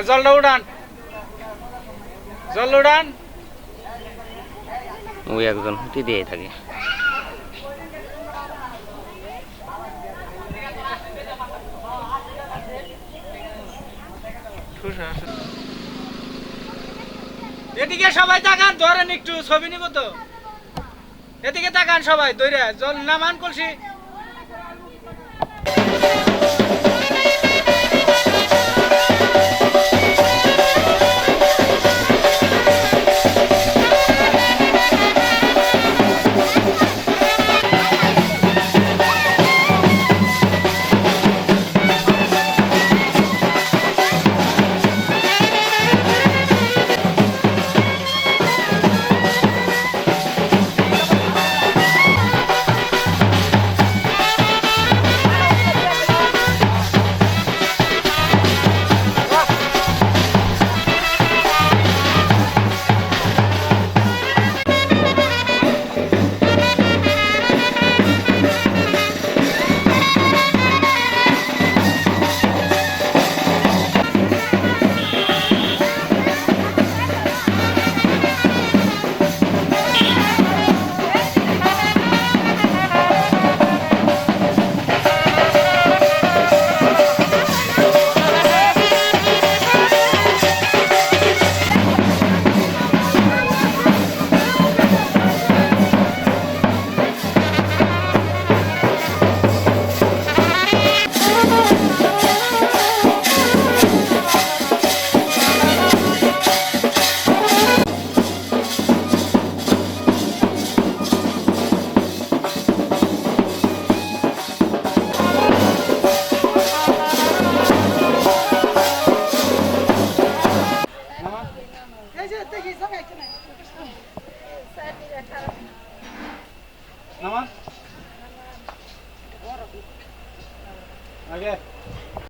হ্যাঁ জলটা উড়ান জল উড়ান ওই একজন হুতি দিয়ে থাকে। এদিকে সবাই তাকান ধরেন একটু ছবি নিব তো। এদিকে তাকান সবাই দৈরা জল নামান কলসি। নামান আগে